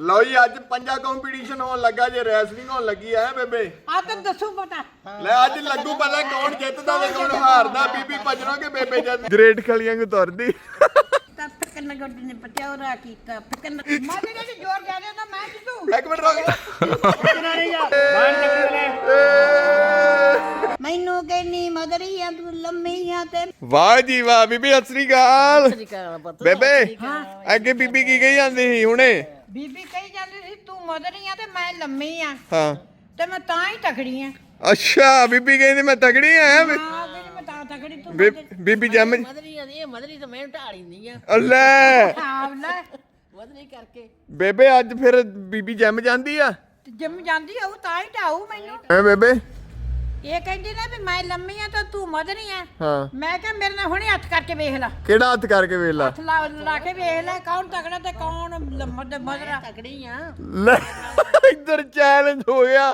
ਲਓ ਜੀ ਅੱਜ ਪੰਜਾ ਕੰਪੀਟੀਸ਼ਨ ਹੋਣ ਲੱਗਾ ਜੇ ਰੈਸਲਿੰਗ ਹੋਣ ਲੱਗੀ ਐ ਬੇਬੇ। ਆ ਤੈਨੂੰ ਦੱਸੂ ਪਤਾ। ਲੈ ਅੱਜ ਲੱਗੂ ਪਤਾ ਕੌਣ ਜਿੱਤਦਾ ਤੇ ਕੌਣ ਹਾਰਦਾ ਬੀਬੀ ਭਜਣੋ ਕਿ ਬੇਬੇ ਜਦ ਗ੍ਰੇਟ ਖਲੀਆਂ ਨੂੰ ਤੁਰਦੀ। ਤਾਂ ਫਿਕਨ ਗੱਡੀ ਨੇ ਪਤਿਆਉਰਾ ਕੀਤਾ ਫਿਕਨ ਮਾਰੇ ਨੇ ਜੋਰ ਜਾਦੇ ਤਾਂ ਮੈਂ ਜਿੱਤੂ। ਇੱਕ ਮਿੰਟ ਰੁਕ ਮੈਨੂੰ ਕਹਿੰਨੀ ਮਦਰੀ ਆ ਤੂੰ ਲੰਮੀ ਆ ਤੇ ਵਾਹ ਜੀ ਵਾਹ ਬੀਬੀ ਸਤਿ ਸ੍ਰੀ ਅਕਾਲ। ਬੇਬੇ ਅੱਗੇ ਬੀਬੀ ਕੀ ਕਹੀ ਜਾਂਦੀ ਸੀ ਹੁਣੇ? ਬੀਬੀ ਕਹੀ ਜਾਂਦੀ ਸੀ ਤੂੰ ਮਦਰੀ ਆ ਤੇ ਮੈਂ ਲੰਮੀ ਆ। ਹਾਂ। ਤੇ ਮੈਂ ਤਾਂ ਹੀ ਤਕੜੀ ਆ। ਅੱਛਾ ਬੀਬੀ ਕਹਿੰਦੀ ਮੈਂ ਤਗੜੀ ਆ ਹਾਂ ਵੀ ਮੈਂ ਤਾਂ ਤਕੜੀ ਤੂੰ ਬੀ- ਬੀਬੀ ਜੰਮ ਮਦਰੀ ਆ ਇਹ ਮਦਰੀ ਤਾਂ ਮੈਂ ਢਾਲ ਨਹੀਂ ਆ। ਅੱਲੇ। ਹਾਂ ਲੈ ਮਦਰੀ ਕਰਕੇ। ਬੇਬੇ ਅੱਜ ਫਿਰ ਬੀਬੀ ਜੰਮ ਜਾਂਦੀ ਆ? ਜਿੰਮ ਜਾਂਦੀ ਆ ਉਹ ਤਾਂ ਹੀ ਢਾਊ ਮੈਨੂੰ। ਐ ਬੇਬੇ? ਇਹ ਕਹਿੰਦੀ ਨਾ ਵੀ ਮੈਂ ਲੰਮੀ ਆ ਤਾਂ ਤੂੰ ਮਦਰੀ ਆ। ਹਾਂ। ਮੈਂ ਕਿਹਾ ਮੇਰੇ ਨਾਲ ਹੁਣੇ ਹੱਥ ਕਰਕੇ ਵੇਖ ਲੈ। ਕਿਹੜਾ ਹੱਥ ਕਰਕੇ ਵੇਖ ਲਾ? ਹੱਥ ਲਾ ਲਾ ਕੇ ਵੇਖ ਲੈ ਕੌਣ ਤਕੜਾ ਤੇ ਕੌਣ ਲੰਮਾ ਤੇ ਮਦਰਾ ਤਕੜੀ ਆ। ਲੈ ਇੱਧਰ ਚੈਲੰਜ ਹੋ ਗਿਆ।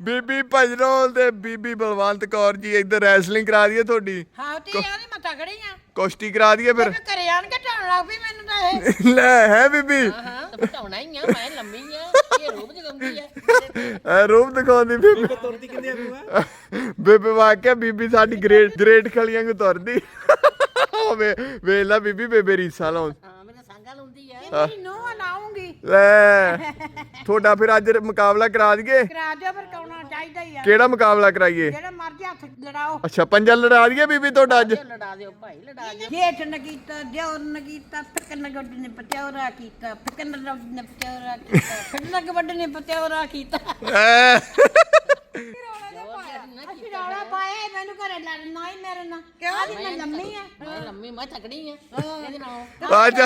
ਬੀਬੀ ਭਜਨੋਂ ਤੇ ਬੀਬੀ ਬਲਵੰਤ ਕੌਰ ਜੀ ਇੱਧਰ ਰੈਸਲਿੰਗ ਕਰਾ ਦਈਏ ਤੁਹਾਡੀ। ਹਾਂ ਤੇ ਯਾਰ ਮੈਂ ਤਕੜੀ ਆ। ਕੁਸ਼ਤੀ ਕਰਾ ਦਈਏ ਫਿਰ। ਮੈਂ ਘਰੇ ਆਣ ਕੇ ਢਾਉਣ ਲੱਗ ਪਈ ਮੈਨੂੰ ਤਾਂ ਇਹ। ਲੈ ਹੈ ਬੀਬੀ। ਹਾਂ ਤਾਂ ਬਤਾਉਣਾ ਹੀ ਆ ਮੈਂ ਲੰਮੀ ਆ ਇਹ ਰੂਪ ਜਗਾਉਂਦੀ ਆ। ਰੂਪ ਦਿਖਾਉਂਦੀ ਬੀਬੀ। ਤੁਰਦੀ ਕਿੰਨੇ ਬੇਬੇ ਵਾਕਿਆ ਬੀਬੀ ਸਾਡੀ ਗ੍ਰੇਟ ਗ੍ਰੇਟ ਖਲੀਆਂ ਨੂੰ ਤੁਰਦੀ। ਵੇ ਵੇਖ ਲਾ ਬੀਬੀ ਬੇਬੇ ਰੀਸਾ ਲਾਉਂ ਹਾਂ ਮੇਰੇ ਸੰਗਾ ਲਾਉਂਦੀ ਆ। ਮੇਰੀ ਨੂੰਹ ਲਾਉਂਗੀ। ਲੈ ਤੁਹਾਡਾ ਫਿਰ ਅੱਜ ਮੁਕਾਬਲਾ ਕਰਾ ਦਈਏ? ਕਰਾ ਦਿਓ ਫਿਰ ਕੌਣਾ ਚਾਹੀਦਾ ਹੀ ਆ। ਕਿਹੜਾ ਮੁਕਾਬਲਾ ਕਰਾਈਏ? ਜਿਹੜਾ ਮਰਜ਼ੀ ਹੱਥ ਲੜਾਓ। ਅੱਛਾ ਪੰਜਾ ਲੜਾ ਦਈਏ ਬੀਬੀ ਤੁਹਾਡਾ ਅੱਜ? ਲੜਾ ਦਿਓ ਭਾਈ ਲੜਾ ਦਿਓ। ਜੇਠ ਨੇ ਕੀਤਾ ਦਿਓਰ ਨੇ ਕੀਤਾ ਫਿਕਨ ਗੱਡੀ ਨੇ ਪਤਿਆਉਰਾ ਕੀਤਾ ਫਿਕਨ ਗੱਡੀ ਨੇ ਪਤਿਆਉਰਾ ਕੀਤਾ ਫਿਕਨ ਗੱਡੀ ਨੇ ਪਤਿਆਉਰਾ ਕੀਤਾ। ਐ ਅਸੀਂ ਰੌਲਾ ਪਾਇਆ ਮੈਨੂੰ ਘਰੇ ਲੜਨਾ ਹੀ ਮੇਰੇ ਨਾਲ। ਕਿਉਂ? ਮੈਂ ਲੰਮੀ ਆ। ਮੈਂ ਲੰਮੀ ਮੈਂ ਤਕੜੀ ਆ। ਇਹਦੇ ਨਾਲ। ਅੱਜ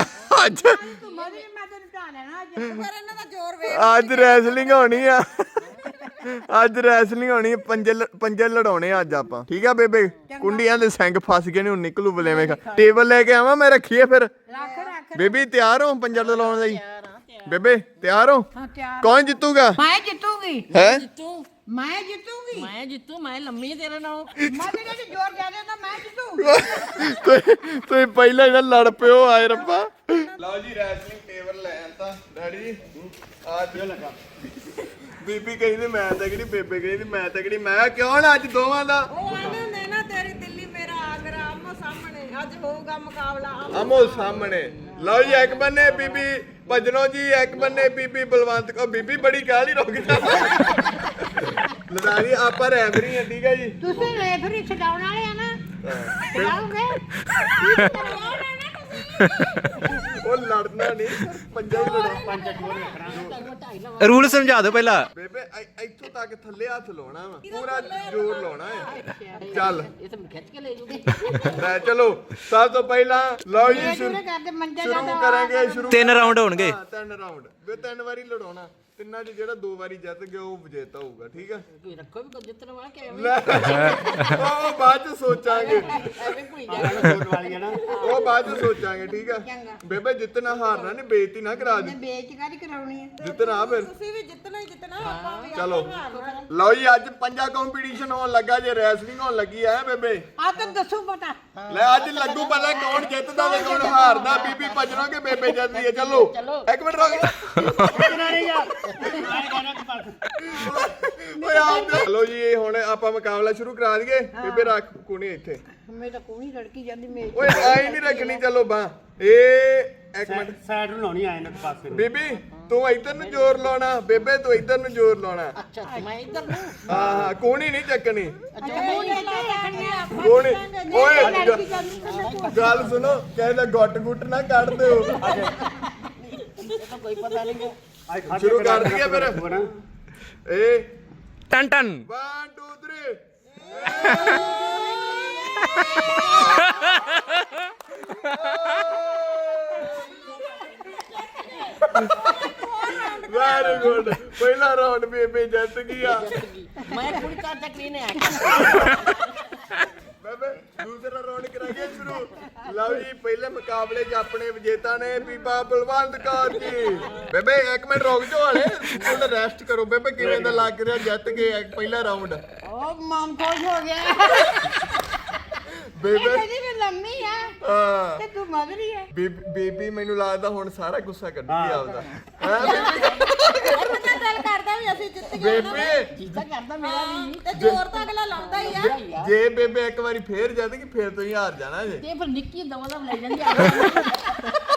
ਅੱਜ ਤੂੰ ਮਰੀ ਮੈਂ ਤੈਨੂੰ ਢਾ ਲੈਣਾ ਅੱਜ। ਪਰ ਇਹਨਾਂ ਦਾ ਜ਼ੋਰ ਵੇ ਅੱਜ ਰੈਸਲਿੰਗ ਹੋਣੀ ਆ। ਅੱਜ ਰੈਸਲਿੰਗ ਹੋਣੀ ਆ ਪੰਜੇ ਲ- ਪੰਜੇ ਲੜਾਉਣੇ ਆ ਅੱਜ ਆਪਾਂ। ਠੀਕ ਆ ਬੇਬੇ? ਕੁੰਡੀਆਂ ਦੇ ਸਿੰਘ ਫਸ ਗਏ ਨੇ ਹੁਣ ਨਿਕਲੂ ਬਲੇਵੇਂ ਖਾ ਟੇਬਲ ਲੈ ਕੇ ਆਵਾਂ ਮੈਂ ਰੱਖੀਏ ਫਿਰ। ਰੱਖ ਰੱਖ ਬੇਬੀ ਤਿਆਰ ਹੋ ਪੰਜਾ ਲੜਾਉਣ ਲਈ? ਬੇਬੇ ਤਿਆਰ ਹੋ? ਹਾਂ ਤਿਆਰ ਕੌਣ ਜਿੱਤੂਗਾ? ਮੈਂ ਜਿੱਤੂਗੀ। ਹੈ? ਜਿੱਤੂ। ਮੈਂ ਜਿੱਤੂਗੀ। ਮੈਂ ਜਿੱਤੂ ਮੈਂ ਲੰਮੀ ਤੇਰੇ ਨਾਲ। ਮੈਂ ਤੇਰੇ ਚ ਜ਼ੋਰ ਜ਼ਿਆਦਾ ਤਾਂ ਮੈਂ ਜਿੱਤੂ ਤੁਸੀਂ ਤੁਸੀਂ ਪਹਿਲਾਂ ਇਹਨਾਂ ਲੜ ਪਿਓ ਆਏ ਰੱਬਾ। ਲਓ ਜੀ ਰੈਸਲਿੰਗ ਟੇਬਲ ਲੈ ਆਂਤਾ ਡੈਡੀ ਆ ਜੋ ਲਗਾ ਬੀਬੀ ਕਹਿੰਦੀ ਮੈਂ ਤਗੜੀ ਬੇਬੇ ਕਹਿੰਦੀ ਮੈਂ ਤਗੜੀ ਮੈਂ ਕਿਹਾ ਕਿਉਂ ਨਾ ਅੱਜ ਦੋਵਾਂ ਦਾ? ਉਹ ਆਨੇ ਨੇ ਨਾ ਤੇਰੀ ਦਿੱਲੀ ਮੇਰਾ ਆਗਰਾ ਆਮੋ ਸਾਹਮਣੇ। ਅੱਜ ਹੋਊਗਾ ਮੁਕਾਬਲਾ ਆਮੋ ਆਮੋ ਸਾਹਮਣੇ। ਲਓ ਜੀ ਇੱਕ ਬੰਨੇ ਬੀਬੀ ਭਜਨੋ ਜੀ ਇੱਕ ਬੰਨੇ ਬੀਬੀ ਬਲਵੰਤ ਕੋ ਬੀਬੀ ਬੜੀ ਕਾਹਲੀ ਰੁਕ ਜਾ ਲਦਾਰੀ ਆਪਾਂ ਰੈਫਰੀ ਆ ਠੀਕ ਹੈ ਜੀ? ਤੁਸੀਂ ਰੈਫਰੀ ਛਡਾਉਣ ਵਾਲੇ ਆ ਨਾ। ਤੁਸੀਂ ਉਹ ਲੜਨਾ ਨਹੀਂ ਪੰਜਾ ਹੀ ਲੜੋ। ਰੂਲ ਸਮਝਾ ਦਿਓ ਪਹਿਲਾਂ। ਬੇਬੇ ਇੱਥੋਂ ਤੱਕ ਥੱਲੇ ਹੱਥ ਲਾਉਣਾ ਵਾ ਪੂਰਾ ਜ਼ੋਰ ਲਾਉਣਾ ਹੈ ਚੱਲ। ਇਹ ਤਾਂ ਖਿੱਚ ਕੇ ਲੈ ਜੂਗੀ। ਲੈ ਚਲੋ ਸਭ ਤੋਂ ਪਹਿਲਾਂ ਲਓ ਜੀ ਸ਼ੁਰੂ ਜਿਹੜੇ ਕਰਦੇ ਮੰਜਾ ਸ਼ੁਰੂ ਜਾਂਦਾ ਕਰਾਂਗੇ ਸ਼ੁਰੂ ਤਿੰਨ ਰਾਉਂਡ ਹੋਣਗੇ। ਤਿੰਨ ਰਾਉਂਡ ਵੇ ਤਿੰਨ ਵਾਰੀ ਲੜਾਉਣਾ ਤਿੰਨਾਂ 'ਚ ਜਿਹੜਾ ਦੋ ਵਾਰੀ ਜਿੱਤ ਗਿਆ ਉਹ ਵਿਜੇਤਾ ਹੋਊਗਾ ਠੀਕ ਆ? ਕੋਈ ਰੱਖੋ ਵੀ ਕੋਈ ਜਿੱਤਣ ਵਾਲਾ ਕਿ ਐਵੇਂ ਲੈ ਉਹ ਬਾਅਦ 'ਚ ਸੋਚਾਂਗੇ। ਐਵੇਂ ਭੁਈ ਜਾਣਾ। ਉਹ ਬਾਅਦ 'ਚ ਸੋਚਾਂਗੇ ਠੀਕ ਆ? ਬੇਬੇ ਜਿੱਤਣਾ ਹਾਰਨਾ ਨਹੀਂ ਬੇਇੱਜ਼ਤੀ ਨਾ ਕਰਾ ਦੀ। ਵੇਚ ਕਾਦੀ ਕਰਾਉਣੀ ਹੈ ਜਿੱਤਣਾ ਫਿਰ। ਤੁਸੀਂ ਵੀ ਜਿੱਤਣਾ ਹੀ ਜਿੱਤਣਾ ਆਪਾਂ ਵੀ ਚਲੋ। ਲਓ ਜੀ ਅੱਜ ਪੰਜਾ ਕੰਪੀਟੀਸ਼ਨ ਹੋਣ ਲੱਗਾ ਜੇ ਰੈਸਲਿੰਗ ਹੋਣ ਲੱਗੀ ਐ ਬੇਬੇ। ਆ ਤੈਨੂੰ ਦੱਸੂ ਪਤਾ। ਲੈ ਅੱਜ ਲੱਗੂ ਪਤਾ ਕੌਣ ਜਿੱਤਦਾ ਤੇ ਕੌਣ ਹਾਰਦਾ। ਬੀਬੀ ਭਜਣੋ ਕਿ ਬੇਬੇ ਜਿੱਤਦੀ ਹੈ ਚਲੋ। ਇੱਕ ਮਿੰਟ ਰੁਕ ਓਏ ਚਲੋ ਜੀ ਇਹ ਹੁਣ ਆਪਾਂ ਮੁਕਾਬਲਾ ਸ਼ੁਰੂ ਕਰਾ ਦਈਏ। ਬੇਬੇ ਰੱਖ ਕੁਣੀ ਇੱਥੇ। ਮੈਂ ਤਾਂ ਕੋਈ ਲੜਕੀ ਜਾਂਦੀ ਮੇਜ ਓਏ ਆਈ ਨਹੀਂ ਰੱਖਣੀ ਚਲੋ ਬਾ ਇਹ ਇੱਕ ਮਿੰਟ। ਸਾਈਡ ਨੂੰ ਲਾਉਣੀ ਆਏ ਨਾ ਪਾਸੇ ਨੂੰ। ਬੀਬੀ ਤੂੰ ਇੱਧਰ ਨੂੰ ਜ਼ੋਰ ਲਾਉਣਾ। ਬੇਬੇ ਤੂੰ ਇੱਧਰ ਨੂੰ ਜ਼ੋਰ ਲਾਉਣਾ। ਅੱਛਾ ਮੈਂ ਇੱਧਰ ਨੂੰ। ਹਾਂ ਹਾਂ ਕੋਣੀ ਨਹੀਂ ਚੱਕਣੀ। ਰੱਖਣੀ ਕੋਣੀ ਓਏ ਗੱਲ ਸੁਣੋ ਕਹਿੰਦਾ ਗੁੱਟ ਗੁੱਟ ਨਾ ਕੱਢ ਦਿਓ। ਇਹ ਤਾਂ ਕੋਈ ਪਤਾ ਨਹੀਂ ਆਏ ਖੜ ਸ਼ੁਰੂ ਕਰ ਦਈਏ ਫਿਰ। ਬਣਾ ਏ ਟਨ ਟਨ। 1 2 3 ਵੈਰੀ ਗੁੱਡ ਪਹਿਲਾ ਰਾਉਂਡ ਬੇਬੇ ਜਿੱਤ ਗਿਆ ਮੈਂ ਕੁੜੀ ਤਾਂ ਤੱਕਰੀ ਨੇ ਆ ਬੇਬੇ ਦੂਸਰਾ ਰਾਉਂਡ ਕਰਾਂਗੇ ਸ਼ੁਰੂ। ਲਓ ਜੀ ਪਹਿਲੇ ਮੁਕਾਬਲੇ 'ਚ ਆਪਣੇ ਵਿਜੇਤਾ ਨੇ ਬੀਬਾ ਬਲਵੰਤ ਕੌਰ ਜੀ। ਬੇਬੇ ਇੱਕ ਮਿੰਟ ਰੁਕ ਜਾਓ ਹਲੇ ਥੋੜਾ ਰੈਸਟ ਕਰੋ। ਬੇਬੇ ਕਿਵੇਂ ਦਾ ਲੱਗ ਰਿਹਾ ਜਿੱਤ ਗਏ ਇੱਕ ਪਹਿਲਾ ਰਾਉਂਡ ਉਹ ਮਨ ਖੁਸ਼ ਹੋ ਗਿਆ। ਬੇਬੇ। ਕਹਿੰਦੀ ਮੈਂ ਲੰਮੀ ਆ ਹਾਂ। ਤੇ ਤੂੰ ਮਦਰੀ ਹੈ ਬੀਬੀ ਬੀਬੀ ਮੈਨੂੰ ਲੱਗਦਾ ਹੁਣ ਸਾਰਾ ਗੁੱਸਾ ਕੱਢੂਗੀ ਆਪਦਾ। ਹੈਂ ਬੀਬੀ? ਬੇਬੇ। ਜੀਤਾ ਕਰਦਾ ਮੇਰਾ ਵੀ ਤੇ ਜ਼ੋਰ ਤਾਂ ਅਗਲਾ ਲਾਉਂਦਾ ਹੀ ਆ। ਜੇ ਬੇਬੇ ਇੱਕ ਵਾਰੀ ਫੇਰ ਜਾਦੇਗੀ ਫੇਰ ਤੁਸੀਂ ਹਾਰ ਜਾਣਾ ਜੇ। ਤੇ ਫਿਰ ਨਿੱਕੀ ਦਵਾ ਦਾ ਲੈ ਜਾਂਦੀ ਆ।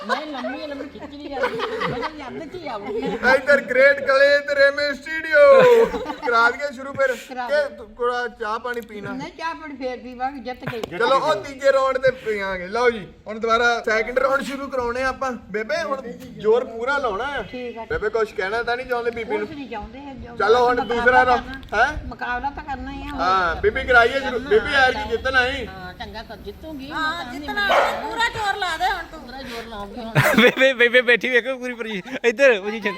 ਮੈਂ ਲੰਮੀ ਲੰਮੀ ਖਿੱਚ ਨਹੀਂ ਜਾਂਦੀ ਮੈਂ ਜਾਂਦੇ ਚ ਹੀ ਆਉਂਦੀ ਇੱਧਰ ਗ੍ਰੇਟ ਕਲੇ ਤੇ ਰੇਮੇ ਸਟੂਡੀਓ ਕਰਾ ਦਈਏ ਸ਼ੁਰੂ ਫਿਰ। ਕਿ ਕੋੜਾ ਚਾਹ ਪਾਣੀ ਪੀਣਾ? ਨਹੀਂ ਚਾਹ ਪੜ ਫੇਰ ਪੀਵਾਂਗੇ ਜਿੱਤ ਗਈ ਚਲੋ ਉਹ ਤੀਜੇ ਰਾਉਂਡ ਤੇ ਪੀਾਂਗੇ ਲਓ ਜੀ ਹੁਣ ਦੁਬਾਰਾ ਸੈਕਿੰਡ ਰਾਉਂਡ ਸ਼ੁਰੂ ਕਰਾਉਣੇ ਆਪਾਂ। ਬੇਬੇ ਹੁਣ ਜ਼ੋਰ ਪੂਰਾ ਲਾਉਣਾ ਆ। ਬੇਬੇ ਕੁਝ ਕਹਿਣਾ ਤਾਂ ਨਹੀਂ ਚਾਹੁੰਦੇ ਬੀਬੀ ਨੂੰ? ਨਹੀਂ ਚਾਹੁੰਦੇ ਹੈ ਚਲੋ ਹੁਣ ਦੂਸਰਾ ਕਰਨਾ। ਹੈ? ਮੁਕਾਬਲਾ ਤਾਂ ਕਰਨਾ ਹੀ ਹੁਣ। ਹਾਂ ਬੀਬੀ ਕਰਾਈਏ ਸ਼ੁਰੂ ਬੀਬੀ ਯਾਰ ਕੀ ਜਿੱਤਣਾ ਹੀ। ਹਾਂ। ਚੰਗਾ ਤਾਂ ਜਿੱਤੂਗੀ ਹਾਂ ਜਿੱਤਣਾ ਪੂਰਾ ਜ਼ੋਰ ਲਾ ਦੇ ਹੁਣ ਤੂੰ। ਪੂਰਾ ਜ਼ੋਰ ਲਾਉਂਗੀ ਹੁਣ। ਬੇਬੇ ਬੇਬੇ ਬੈਠੀ ਵੇਖੋ ਪੂਰੀ ਪੂਰੀ ਇੱਧਰ ਪੋਜੀਸ਼ਨ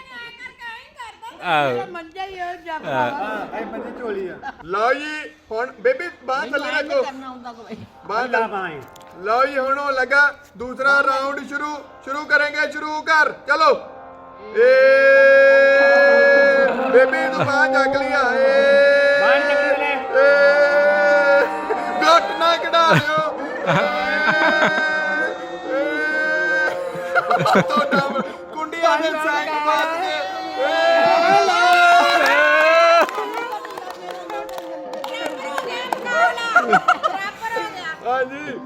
ਆਹ। ਮੰਜਾ ਹੀ ਉਹ ਜੱਪ ਹਾਂ। ਇਹ ਬੰਦੀ ਝੋਲੀ ਆ। ਲਓ ਜੀ ਹੁਣ ਬੇਬੀ ਬਾਹਰ ਥੱਲੇ ਰੱਖੋ। ਕਰਨਾ ਹੁੰਦਾ ਕੋਈ। ਬਾਹਰ ਲਾ ਪਾਏ ਲਓ ਜੀ ਹੁਣ ਉਹ ਲੱਗਾ। ਦੂਸਰਾ ਰਾਉਂਡ ਸ਼ੁਰੂ ਸ਼ੁਰੂ ਕਰਾਂਗੇ ਸ਼ੁਰੂ ਕਰ। ਚਲੋ। ਏ ਬੇਬੀ ਤੂੰ ਬਾਹਰ ਚੱਕ ਲਿਆ। ਏ। ਤੁਹਾਡਾ ਕੁੰਡੀਆਂ ਦੇ ਸਾਈਡ ਬਾਤ ਹਾਂਜੀ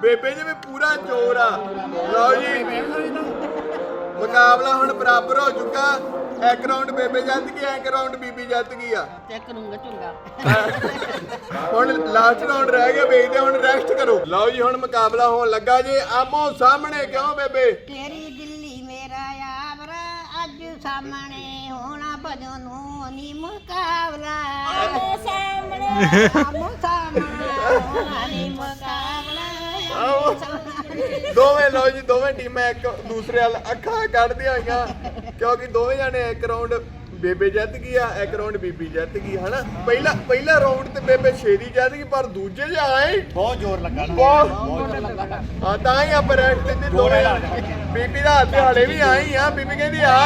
ਬੇਬੇ ਜੀ, ਵੀ ਪੂਰਾ ਚੋਰ ਆ। ਲਓ ਜੀ। ਮੁਕਾਬਲਾ ਹੁਣ ਬਰਾਬਰ ਹੋ ਚੁੱਕਾ। ਇੱਕ ਰਾਉਂਡ ਬੇਬੇ ਜਿੱਤ ਗਈ ਇੱਕ ਰਾਉਂਡ ਬੀਬੀ ਜਿੱਤ ਗਈ ਆ। ਚੈੱਕ ਕਰੂੰਗਾ ਝੁੰਗਾ। ਹੁਣ ਲਾਸਟ ਰਾਉਂਡ ਰਹਿ ਗਿਆ ਵੇਖਦੇ ਹੁਣ ਰੈਸਟ ਕਰੋ। ਲਓ ਜੀ ਹੁਣ ਮੁਕਾਬਲਾ ਹੋਣ ਲੱਗਾ ਜੀ ਆਮੋ ਸਾਹਮਣੇ ਕਿਉਂ ਬੇਬੇ? ਤੇਰੀ ਦਿੱਲੀ ਮੇਰਾ ਆਵਰਾ ਅੱਜ ਸਾਹਮਣੇ ਹੋਣਾ ਭਜੋ ਨੂੰ ਨੀ ਮੁਕਾਬਲਾ। ਆਮੋ ਸਾਹਮਣੇ ਆਮੋ ਸਾਹਮਣੇ ਹੋਣਾ ਨੀ ਮੁਕਾਬਲਾ ਸਾਹਮਣੇ ਦੋਵੇਂ ਲਓ ਜੀ ਦੋਵੇਂ ਟੀਮਾਂ ਇੱਕ ਦੂਸਰੇ ਵੱਲ ਅੱਖਾਂ ਕੱਢਦੀਆਂ ਹੋਈਆਂ ਕਿਉਂਕਿ ਦੋਵੇਂ ਜਾਣੇ ਇੱਕ ਰਾਉਂਡ ਬੇਬੇ ਜਿੱਤ ਗਈ ਆ ਇੱਕ ਰਾਉਂਡ ਬੀਬੀ ਜਿੱਤ ਗਈ ਹਨਾ? ਪਹਿਲਾ ਪਹਿਲਾ ਰਾਉਂਡ ਤੇ ਬੇਬੇ ਛੇਦੀ ਜਿੱਤ ਗਈ ਪਰ ਦੂਜੇ 'ਚ ਆਏ ਬਹੁਤ ਜ਼ੋਰ ਲੱਗਾ ਨਾ। ਬਹੁਤ ਹਾਂ ਤਾਂ ਹੀ ਆਪਾਂ ਰੈਸਟ ਤੇ ਦੋਵੇਂ ਬੀਬੀ ਦਾ ਹੱਥ ਹਾਲੇ ਵੀ ਆਈ ਆ ਬੀਬੀ ਕਹਿੰਦੀ ਆ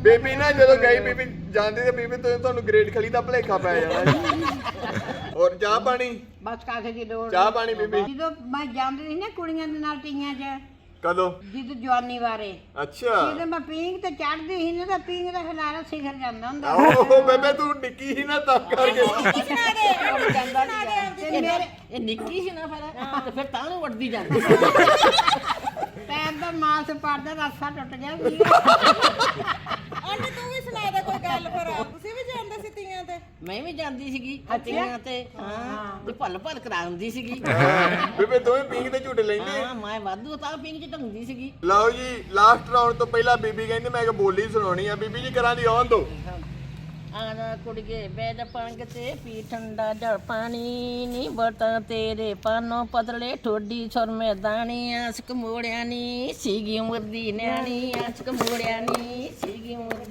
ਬੀਬੀ ਨਾ ਜਦੋਂ ਗਈ ਬੀਬੀ ਜਾਂਦੀ ਤੇ ਬੀਬੀ ਤੋਂ ਤੁਹਾਨੂੰ ਗ੍ਰੇਡ ਖਲੀ ਦਾ ਭਲੇਖਾ ਪੈ ਜਾਣਾ ਜੀ। ਹੋਰ ਚਾਹ ਪਾਣੀ? ਬਸ ਕਾਸੇ ਦੀ ਲੋੜ ਚਾਹ ਪਾਣੀ ਬੀਬੀ। ਜਦੋਂ ਮੈਂ ਜਾਂਦੀ ਸੀ ਨਾ ਕੁੜੀਆਂ ਦੇ ਨਾਲ ਤੀਆਂ 'ਚ ਕਦੋਂ? ਜਦੋਂ ਜਵਾਨੀ ਬਾਰੇ। ਅੱਛਾ। ਜਦੋਂ ਮੈਂ ਪੀਂਘ ਤੇ ਚੜਦੀ ਸੀ ਨਾ ਤਾਂ ਪੀਂਘ ਦਾ ਖਲਾਰਾ ਸਿਖਰ ਜਾਂਦਾ ਹੁੰਦਾ। ਓਹ ਬੇਬੇ ਤੂੰ ਨਿੱਕੀ ਹੀ ਨਾ ਤਾਂ ਕਰਕੇ। ਇਹ ਮੇਰੇ ਇਹ ਨਿੱਕੀ ਸੀ ਨਾ ਫਿਰ। ਤੇ ਫਿਰ ਤਾਂ ਨੂੰ ਵੱਡਦੀ ਜਾਂਦੀ। ਪੈਰ ਦਾ ਮਾਸ ਪੜਦਾ ਰੱਸਾ ਟੁੱਟ ਗਿਆ। ਸੀ ਤੂੰ ਵੀ ਸੁਣਾ ਦੇ ਕੋਈ ਗੱਲ ਫਿਰ ਤੁਸੀਂ ਵੀ ਜਾਂਦੇ ਸੀ ਤੀਆਂ ਤੇ? ਮੈਂ ਵੀ ਜਾਂਦੀ ਸੀਗੀ ਤੀਆਂ ਤੇ ਹਾਂ ਤੇ ਭੱਲ ਭੱਲ ਕਰਾਉਂਦੀ ਸੀਗੀ। ਬੇਬੇ ਦੋਵੇਂ ਪੀਂਘ ਤੇ ਝੂਟੇ ਲੈਂਦੇ ਹਾਂ ਮੈਂ ਵਾਧੂ ਤਾਂ ਪਿੰਗ ਚ ਢੰਗਦੀ ਸੀਗੀ। ਲਓ ਜੀ ਲਾਸਟ ਰਾਉਂਡ ਤੋਂ ਪਹਿਲਾਂ ਬੀਬੀ ਕਹਿੰਦੀ ਮੈਂ ਇੱਕ ਬੋਲੀ ਸੁਣਾਉਣੀ ਆ। ਬੀਬੀ ਜੀ ਕਰਾਂ ਦੀ ਆਉਣ ਦੋ ਆਣਾ ਕੁੜੀਏ ਬੈਦ ਪੰਗ ਤੇ ਪੀ ਠੰਡਾ ਜਲ ਪਾਣੀ ਨੀ ਬਰਤਨ ਤੇਰੇ ਪਾਨੋਂ ਪਤਲੇ ਠੋਡੀ ਮੈਦਾਨੀ ਮੋੜਿਆ ਨੀ ਸੀਗੀ ਉਮਰ ਦੀ ਨਿਆਣੀ ਆਸਕ ਮੋੜਿਆ ਨੀ ਸੀਗੀ ਉਮਰ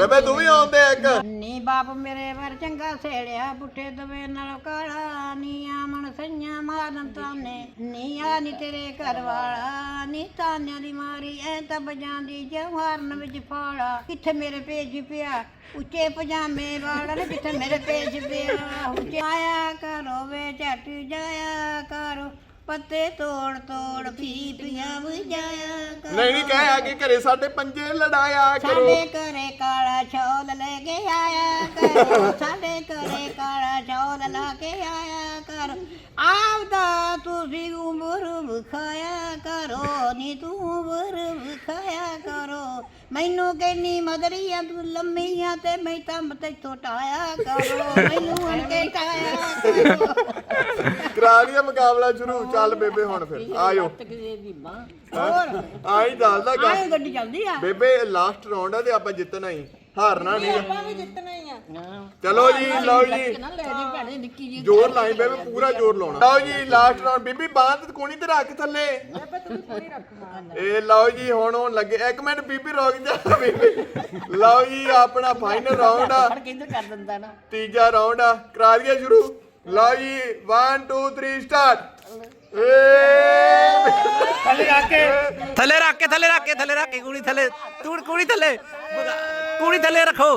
ਬੇਬੇ ਤੂੰ ਵੀ ਆਉਂਦੇ ਇੱਕ। ਨੀ ਬਾਪ ਮੇਰੇ ਵਰ ਚੰਗਾ ਸੇੜਿਆ ਬੁੱਠੇ ਦਵੇ ਨਾਲ ਕਾਲਾ ਨੀ ਆਮਣ ਸਈਆਂ ਮਾਰਨ ਤਾਨੇ। ਨੀ ਆ ਨੀ ਤੇਰੇ ਘਰ ਵਾਲਾ, ਨੀ ਤਾਨਿਆਂ ਦੀ ਮਾਰੀ, ਐ ਤਾਂ ਬਜਾਂਦੀ ਜਵਾਰਨ ਵਿੱਚ ਫਾਲਾ। ਕਿੱਥੇ ਮੇਰੇ ਪੇਜ ਪਿਆ? ਉੱਚੇ ਪਜਾਮੇ ਵਾਲਾ ਨੇ ਕਿੱਥੇ ਮੇਰੇ ਪੇਜ ਪਿਆ? ਉੱਚੇ ਆਇਆ ਕਰੋ ਵੇ, ਝਟ ਜਾਇਆ ਕਰੋ। ਪੱਤੇ ਤੋੜ ਤੋੜ ਪੀਪੀਆਂ ਵਜਾਇਆ ਕਰੋ। ਨਹੀਂ ਨਹੀਂ ਕਹਿ ਆ ਕੇ ਘਰੇ ਸਾਡੇ ਪੰਜੇ ਲੜਾਇਆ ਕਰੋ। ਸਾਡੇ ਘਰੇ ਕਾਲਾ ਚੌਲ ਲੈ ਕੇ ਆਇਆ ਕਰ। ਸਾਡੇ ਘਰੇ ਕਾਲਾ ਚੌਲ ਲਾ ਕੇ ਆਇਆ ਕਰ। ਆਪਦਾ ਤੁਸੀਂ ਉਮਰ ਵਿਖਾਇਆ ਕਰੋ। ਨੀ ਤੂੰ ਉਮਰ ਵਿਖਾਇਆ ਕਰੋ। ਮੈਨੂੰ ਕਹਿੰਨੀ ਮਦਰੀਆਂ ਤੂੰ ਲੰਮੀਆਂ ਤੇ ਮੈਂ ਤਾਂ ਤੈਥੋਂ ਟਾਇਆ ਕਰੋ। ਮੈਨੂੰ ਹਣ ਕੇ ਟਾਇਆ ਕਰੋ। ਲਿਆ ਮੁਕਾਬਲਾ ਸ਼ੁਰੂ। ਚੱਲ ਬੇਬੇ ਹੁਣ ਫਿਰ ਆਇਓ। ਦੀ ਹੋਰ ਆਈ ਦੱਸਦਾ ਆਏ ਗੱਲ ਗੱਡੀ ਚੱਲਦੀ ਆ। ਬੇਬੇ ਲਾਸਟ ਰਾਉਂਡ ਆ ਤੇ ਆਪਾਂ ਜਿੱਤਣਾ ਹੀ। ਹਾਰਨਾ ਨਹੀਂ ਆਪਾਂ ਵੀ ਜਿੱਤਣਾ ਹਾਂ। ਚਲੋ ਜੀ ਲਓ ਜੀ। ਨਾ ਲੈ ਜੀ ਭੈਣੇ ਨਿੱਕੀ ਜੀ ਜ਼ੋਰ ਲਾਈ ਬੇਬੇ ਪੂਰਾ ਜ਼ੋਰ ਲਾਉਣਾ। ਲਓ ਜੀ ਲਾਸਟ ਰਾਉਂਡ ਬੀਬੀ ਬਾਂਹ ਤੇ ਕੋਣੀ ਤੇ ਰੱਖ ਥੱਲੇ। ਇਹ ਲਓ ਜੀ ਹੁਣ ਹੋਣ ਲੱਗੇ। ਇੱਕ ਮਿੰਟ ਬੀਬੀ ਰੁਕ ਜਾ ਬੀਬੀ। ਲਓ ਜੀ ਆਪਣਾ ਫਾਈਨਲ ਰਾਉਂਡ ਆ। ਫੜ ਕੇ ਇੱਧਰ ਕਰ ਦਿੰਦਾ ਨਾ। ਤੀਜਾ ਰਾਉਂਡ ਆ। ਕਰਾ ਦਈਏ ਸ਼ੁਰੂ। ਲਓ ਜੀ 1 2 3 ਸਟਾਰਟ ਏ। ਥੱਲੇ ਰੱਖ ਕੇ। ਥੱਲੇ ਰੱਖ ਕੇ ਥੱਲੇ ਰੱਖ ਕੇ ਥੱਲੇ ਰੱਖ ਕੇ। ਥੱਲੇ। ਤੂੰ ਕੁੜੀ ਥੱਲੇ। ਕੁੜੀ ਥੱਲੇ ਰੱਖੋ।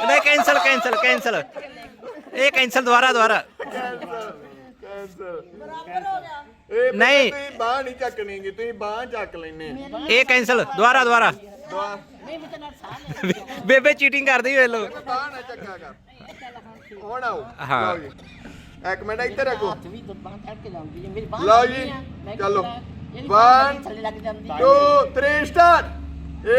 ਨਹੀਂ ਕੈਂਸਲ ਕੈਂਸਲ ਕੈਂਸਲ ਇਹ ਕੈਂਸਲ ਦੁਬਾਰਾ ਦੁਬਾਰਾ। ਕੈਂਸਲ ਬਰਾਬਰ ਹੋ ਗਿਆ ਇਹ ਨਹੀਂ। ਤੁਸੀਂ ਬਾਹ ਨਹੀਂ ਚੱਕਣੀਗੀ ਤੁਸੀਂ ਬਾਹ ਚੱਕ ਲੈਨੇ ਇਹ ਕੈਂਸਲ ਦੁਬਾਰਾ ਦੁਬਾਰਾ। ਦੁਆ ਨਹੀਂ ਮੈਂ ਤੇਰਾ ਸਾਹ ਲੈ ਬੇਬੇ ਚੀਟਿੰਗ ਕਰਦੀ ਵੇ ਲੋ ਬਾਹ ਨਾ ਚੱਕਾ ਕਰ। ਹੁਣ ਆਓ। ਹਾਂ। ਲਓ ਜੀ। ਇੱਕ ਮਿੰਟ ਇੱਧਰ ਰੱਖੋ। ਹੱਥ ਵੀ ਦੁਬਾਰਾ ਚੜ ਕੇ ਲਾਉਂਦੀ ਹੈ। ਮੇਰੀ ਬਾਂਹ ਲਓ ਲੱਗਦੀ ਜੀ, ਆ, ਮੈਂ ਚਲੋ। ਕਿਹਾ, ਇਹਦੀ One, ਬਾਂਹ ਥੱਲੇ ਲੱਗ ਜਾਂਦੀ ਹੈ। 2 3 ਸਟਾਰਟ ਏ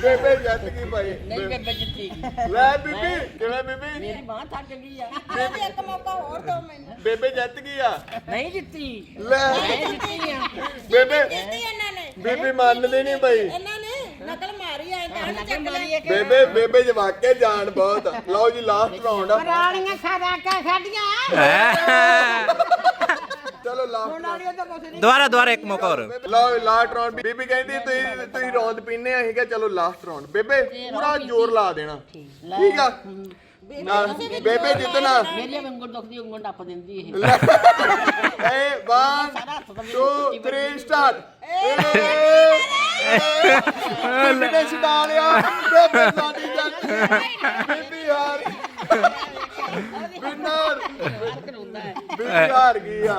ਬੇਬੇ ਭਾਈ ਨਹੀਂ ਜਿੱਤੀ ਲੈ ਬੀਬੀ ਕਿਵੇਂ ਬੀਬੀ ਮੇਰੀ ਬਾਂਹ ਥੱਕ ਗਈ ਆ। ਬੇਬੀ ਇੱਕ ਮੌਕਾ ਹੋਰ ਦਿਓ ਮੈਨੂੰ ਬੇਬੇ ਜਿੱਤ ਗਈ ਆ। ਨਹੀਂ ਜਿੱਤੀ ਲੈ ਮੈਂ ਜਿੱਤੀ ਆ। ਬੇਬੇ ਜਿੱਤੀ ਇਹਨਾਂ ਨੇ ਬੀਬੀ ਮੰਨਦੀ ਨਹੀਂ ਭਾਈ ਇਹਨਾਂ ਬੇਬੇ ਬੇਬੇ ਜ ਵਾਕੇ ਜਾਣ ਬਹੁਤ। ਲਓ ਜੀ ਲਾਸਟ ਰਾਉਂਡ ਪੁਰਾਣੀਆਂ ਖਰਾਕਾਂ ਸਾਡੀਆਂ। ਚਲੋ ਲਾਸਟ ਦੁਬਾਰਾ ਦੁਬਾਰਾ ਇੱਕ ਮੌਕਾ ਹੋਰ। ਲਓ ਲਾਸਟ ਰਾਉਂਡ ਬੀਬੀ ਕਹਿੰਦੀ ਤੁਸੀਂ ਤੁਸੀਂ ਰੌਂਦ ਪੀਨੇ ਆ? ਅਸੀਂ ਕਿਹਾ ਚਲੋ ਲਾਸਟ ਰਾਉਂਡ ਬੇਬੇ ਪੂਰਾ ਜ਼ੋਰ ਲਾ ਦੇਣਾ। ਠੀਕ। ਆ? ਨਾ ਬੇਬੇ ਜਿੱਤਣਾ ਮੇਰੀ ਉਂਗਲ ਦੁਖਦੀ ਉਂਗਲ ਟੱਪ ਦਿੰਦੀ ਇਹ। ਏ 1 2 3 ਸਟਾਰਟ ਬੀਬੀ ਨੇ ਛਡਾ ਲਿਆ ਬੇਬੇ ਸਾਡੀ ਜੱਟ ਬੀਬੀ ਹਾਰ ਵਿਨਰ ਕਰਉਂਦਾ ਹੈ ਬੀਬੀ ਹਾਰ ਗਈ ਆ।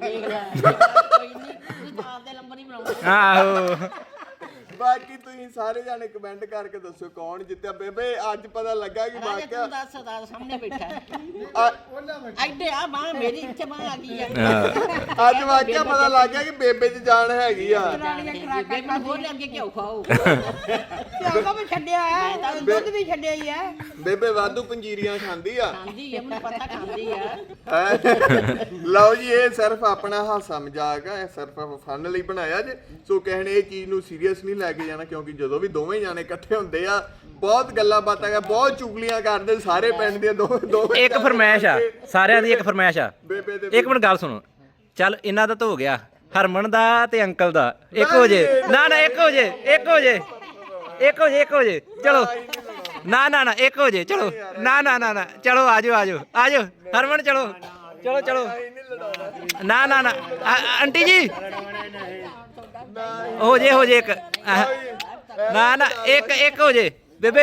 ਦੇਖ ਲੈ ਕੋਈ ਨਹੀਂ ਤੂੰ ਤਾਂ ਆਪਦੇ ਨੰਬਰ ਹੀ ਬਣਾਉਂਦਾ ਆਹੋ। ਬਾਕੀ ਤੁਸੀਂ ਸਾਰੇ ਜਾਣੇ ਕਮੈਂਟ ਕਰਕੇ ਦੱਸੋ ਕੌਣ ਜਿੱਤਿਆ ਬੇਬੇ ਅੱਜ ਪਤਾ ਲੱਗਾ ਕਿ ਰਾਜਾ ਵਾਕਿਆ ਤੂੰ ਦੱਸ ਦਾ ਸਾਹਮਣੇ ਬੈਠਾ ਹੈ। ਆ- ਐਡੇ ਆ ਬਾਹ ਮੇਰੀ ਇੱਥੇ ਬਾਹ ਆ ਗਈ ਆ। ਅੱਜ ਵਾਕਿਆ ਪਤਾ ਲੱਗ ਗਿਆ ਕਿ ਬੇਬੇ 'ਚ ਜਾਨ ਹੈਗੀ ਆ ਬੇਬੇ ਨੂੰ ਬੋਲ ਅੱਗੇ ਕਿਉਂ ਖਾਓ ਪਿਓ ਵੀ ਛੱਡਿਆ ਹੈ ਦੁੱਧ ਵੀ ਛੱਡਿਆ ਹੀ ਹੈ। ਬੇਬੇ ਵਾਧੂ ਪੰਜੀਰੀਆਂ ਖਾਂਦੀ ਆ। ਖਾਂਦੀ ਹੈ ਮੈਨੂੰ ਪਤਾ ਖਾਂਦੀ ਆ। ਹੈਂ? ਲਓ ਜੀ ਇਹ ਸਿਰਫ ਆਪਣਾ ਹਾਸਾ ਮਜ਼ਾਕ ਆ ਇਹ ਸਿਰਫ ਫਨ ਲਈ ਬਣਾਇਆ ਜੇ। ਸੋ ਕਹਿਣੇ ਇਹ ਚੀਜ਼ ਨੂੰ ਸੀਰੀਅਸ ਨਹੀਂ ਲੈ ਕੇ ਜਾਣਾ ਕਿਉਂਕਿ ਜਦੋਂ ਵੀ ਦੋਵੇਂ ਜਾਣੇ ਇਕੱਠੇ ਹੁੰਦੇ ਆ ਬਹੁਤ ਗੱਲਾਂ ਬਾਤਾਂ ਕਰ ਬਹੁਤ ਚੁਗਲੀਆਂ ਕਰਦੇ ਸਾਰੇ ਪਿੰਡ ਦੀਆਂ ਦੋਵੇਂ ਦੋਵੇਂ ਇੱਕ ਫਰਮਾਇਸ਼ ਆ ਸਾਰਿਆਂ ਦੀ ਇੱਕ ਫਰਮਾਇਸ਼ ਆ। ਬੇਬੇ ਦੇ ਇੱਕ ਮਿੰਟ ਗੱਲ ਸੁਣੋ। ਚੱਲ ਇਹਨਾਂ ਦਾ ਤਾਂ ਹੋ ਗਿਆ। ਹਰਮਨ ਦਾ ਤੇ ਅੰਕਲ ਦਾ। ਇੱਕ ਹੋ ਜੇ। ਨਾ ਨਾ ਇੱਕ ਹੋ ਜੇ ਇੱਕ ਹੋ ਜੇ। ਇੱਕ ਹੋ ਜੇ ਇੱਕ ਹੋ ਜੇ ਚਲੋ। ਨਾ ਨਾ ਨਾ ਇੱਕ ਹੋ ਜੇ ਚਲੋ। ਨਾ ਨਾ ਨਾ ਨਾ। ਚਲੋ ਆਜੋ ਆਜੋ। ਆਜੋ। ਹਰਮਨ ਚਲੋ। ਚਲੋ ਚਲੋ। ਨਾ ਨਾ ਨਾ। ਆ- ਆਂਟੀ ਜੀ। ਹੋ ਜੇ ਹੋ ਜੇ ਇੱਕ। ਆਹ, ਨਾ ਨਾ ਇੱਕ ਇੱਕ ਹੋ ਜੇ ਬੇਬੇ।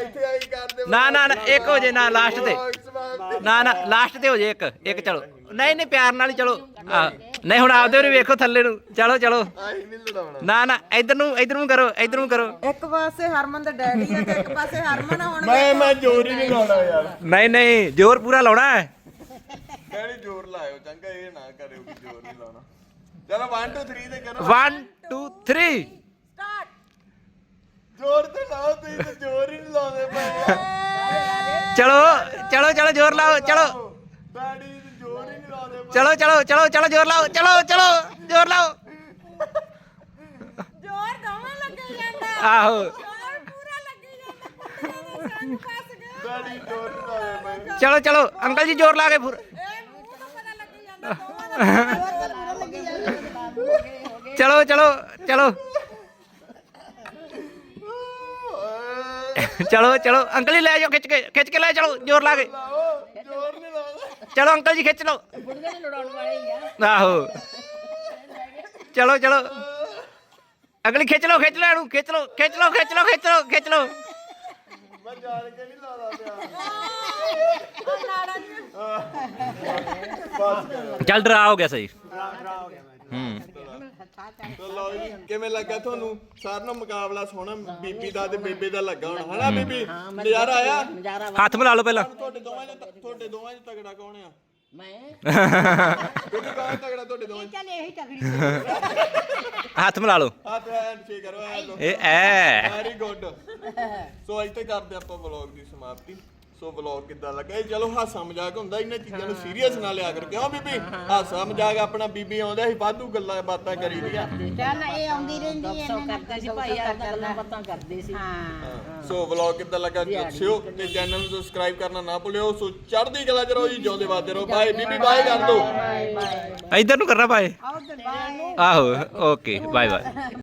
ਇੱਥੇ ਆਈ ਕਰਦੇ ਨਾ ਨਾ ਨਾ ਇੱਕ ਹੋ ਜੇ ਨਾ ਲਾਸਟ ਤੇ ਤੇ। ਨਾ ਨਾ ਲਾਸਟ ਤੇ ਹੋ ਜੇ ਇੱਕ। ਇੱਕ ਚਲੋ। ਨਹੀਂ ਨਹੀਂ ਪਿਆਰ ਨਾਲ ਹੀ ਚਲੋ। ਆ ਨਹੀਂ ਹੁਣ ਆਪਦੇ ਵੀ ਵੇਖੋ ਥੱਲੇ ਨੂੰ। ਚਲੋ ਚਲੋ। ਆਈ ਨਹੀਂ ਲੜਾਉਣਾ। ਨਾ ਨਾ ਇਧਰ ਨੂੰ ਇਧਰ ਨੂੰ ਕਰੋ ਇਧਰ ਨੂੰ ਕਰੋ। ਇੱਕ ਪਾਸੇ ਹਰਮਨ ਦਾ ਡੈਡੀ ਆ ਤੇ ਇੱਕ ਪਾਸੇ ਹਰਮਨ ਆ ਹੁਣ ਮੈਂ ਮੈਂ ਜ਼ੋਰ ਹੀ ਨਹੀਂ ਲਾਉਣਾ ਯਾਰ। ਨਹੀਂ ਨਹੀਂ ਜ਼ੋਰ ਪੂਰਾ ਲਾਉਣਾ ਹੈ। ਡੈਡੀ ਜ਼ੋਰ ਲਾਇਓ ਚੰਗਾ ਇਹ ਨਾ ਕਰਿਓ ਕਿ ਜ਼ੋਰ ਨਹੀਂ ਲਾਉਣਾ। ਚਲੋ 1 2 3 ਤੇ ਕਰੋ। 1 2 3 ਸਟਾਰਟ ਜ਼ੋਰ ਤੇ ਲਾਓ ਤੁਸੀਂ ਤੇ ਜ਼ੋਰ ਹੀ ਨਹੀਂ ਲਾਉਂਦੇ ਪਏ ਚਲੋ ਚਲੋ ਚਲੋ ਜ਼ੋਰ ਲਾਓ ਚਲੋ। ਡੈਡੀ ਤੇ ਜ਼ੋਰ ਹੀ ਨਹੀਂ ਲਾਉਂਦੇ ਪਏ ਚਲੋ ਚਲੋ ਚਲੋ ਚਲੋ ਜ਼ੋਰ ਲਾਓ ਚਲੋ ਚਲੋ ਜ਼ੋਰ ਲਾਓ। ਜ਼ੋਰ ਦੋਵਾਂ ਲੱਗੇ ਜਾਂਦਾ। ਆਹੋ। ਜ਼ੋਰ ਪੂਰਾ ਲੱਗੀ ਜਾਂਦਾ। ਸਾਨੂੰ ਫਸ ਗਿਆ। ਡੈਡੀ ਜ਼ੋਰ ਨਹੀਂ ਲਾਉਂਦੇ ਪਏ ਚਲੋ ਚਲੋ ਅੰਕਲ ਜੀ ਜ਼ੋਰ ਲਾ ਕੇ ਪੂਰਾ ਇਹ ਮੂੰਹ ਤੋਂ ਪਤਾ ਲੱਗੀ ਜਾਂਦਾ ਦੋਵਾਂ ਦਾ ਪੂਰਾ ਲੱਗੀ ਜਾਂਦਾ। ਚਲੋ ਚਲੋ ਚਲੋ। ਚਲੋ ਚਲੋ ਅੰਕਲ ਜੀ ਲੈ ਜਾਓ ਖਿੱਚ ਕੇ ਖਿੱਚ ਕੇ ਲੈ ਚਲੋ ਜ਼ੋਰ ਲਾ ਕੇ। ਚਲੋ ਅੰਕਲ ਜੀ ਖਿੱਚ ਲਓ। ਬੁੜਗੇ ਨੂੰ ਲੜਾਉਣ ਵਾਲੇ ਹੀ ਆ ਆਹੋ। ਚਲੋ ਚਲੋ। ਅਗਲੀ ਖਿੱਚ ਲਓ ਖਿੱਚ ਲਓ ਇਹਨੂੰ ਖਿੱਚ ਲਓ ਖਿੱਚ ਲਓ ਖਿੱਚ ਲਓ ਖਿੱਚ ਲਓ ਖਿੱਚ ਲਓ। ਮੈਂ ਜਾਣ ਕੇ ਨਹੀਂ ਲਾਉਂਦਾ ਪਿਆ ਨਾੜਾ ਚੱਲ ਡਰਾ ਹੋ ਗਿਆ। ਸਹੀ ਹੂੰ। ਤਾਂ ਲਓ ਜੀ ਕਿਵੇਂ ਲੱਗਾ ਤੁਹਾਨੂੰ? ਸਾਰਿਆਂ ਨੂੰ ਮੁਕਾਬਲਾ ਸੋਹਣਾ ਬੀਬੀ ਦਾ ਤੇ ਬੇਬੇ ਦਾ ਲੱਗਾ। ਹੋਣਾ। ਹਨਾ ਬੀਬੀ? ਨਜ਼ਾਰਾ ਆਇਆ? ਨਜ਼ਾਰਾ ਹੱਥ ਮਿਲਾ ਲਓ ਪਹਿਲਾਂ। ਤੁਹਾਡੇ ਦੋਵਾਂ ਚ ਤੁਹਾਡੇ ਦੋਵਾਂ ਚ ਤਗੜਾ ਕੌਣ ਆ? ਮੈਂ? ਬੀਬੀ ਕੌਣ ਤਗੜਾ ਤੁਹਾਡੇ ਦੋਵਾਂ ਚ ਚੱਲ ਇਹੀ ਤਗੜੀ ਹੱਥ ਮਿਲਾ ਲਓ। ਹੱਥ ਐਂਡ ਸ਼ੇਕ ਕਰੋ ਇਹ ਐ। ਵੈਰੀ ਗੁੱਡ ਸੋ ਇੱਥੇ ਕਰਦੇ ਆਪਾਂ ਵਲੌਗ ਦੀ ਸਮਾਪਤੀ। ਸੋ ਵਲੌਗ ਕਿੱਦਾਂ ਲੱਗਾ? ਇਹ ਚਲੋ ਹਾਸਾ ਮਜ਼ਾਕ ਹੁੰਦਾ ਇਹਨਾਂ ਚੀਜ਼ਾਂ ਨੂੰ ਸੀਰੀਅਸ ਨਾ ਲਿਆ ਕਰੋ ਕਿਉਂ ਬੀਬੀ ਹਾਸਾ ਮਜ਼ਾਕ ਆਪਣਾ ਬੀਬੀ ਆਉਂਦਾ ਸੀ ਵਾਧੂ ਗੱਲਾਂ ਬਾਤਾਂ ਕਰੀ ਦੀਆਂ ਚੱਲ ਇਹ ਆਉਂਦੀ ਰਹਿੰਦੀ ਹੈ ਸੌ ਕਰਦੇ ਸੀ ਭਾਈ ਆਪਦਾ ਗੱਲਾਂ ਬਾਤਾਂ ਕਰਦੇ ਸੀ। ਹਾਂ। ਸੋ ਵਲੌਗ ਕਿੱਦਾਂ ਲੱਗਾ ਦੱਸਿਓ ਤੇ ਚੈਨਲ ਨੂੰ ਸਬਸਕ੍ਰਾਈਬ ਕਰਨਾ ਨਾ ਭੁੱਲਿਓ। ਸੋ ਚੜ੍ਹਦੀ ਕਲਾ ਚ ਰਹੋ ਜੀ ਜਿਉਂਦੇ ਵਾਦੇ ਰਹੋ। ਬਾਏ ਬੀਬੀ ਬਾਏ ਕਰ ਦੋ। ਇਧਰ ਨੂੰ ਕਰਨਾ ਬਾਏ ਆਹੋ ਓਕੇ ਬਾਏ ਬਾਏ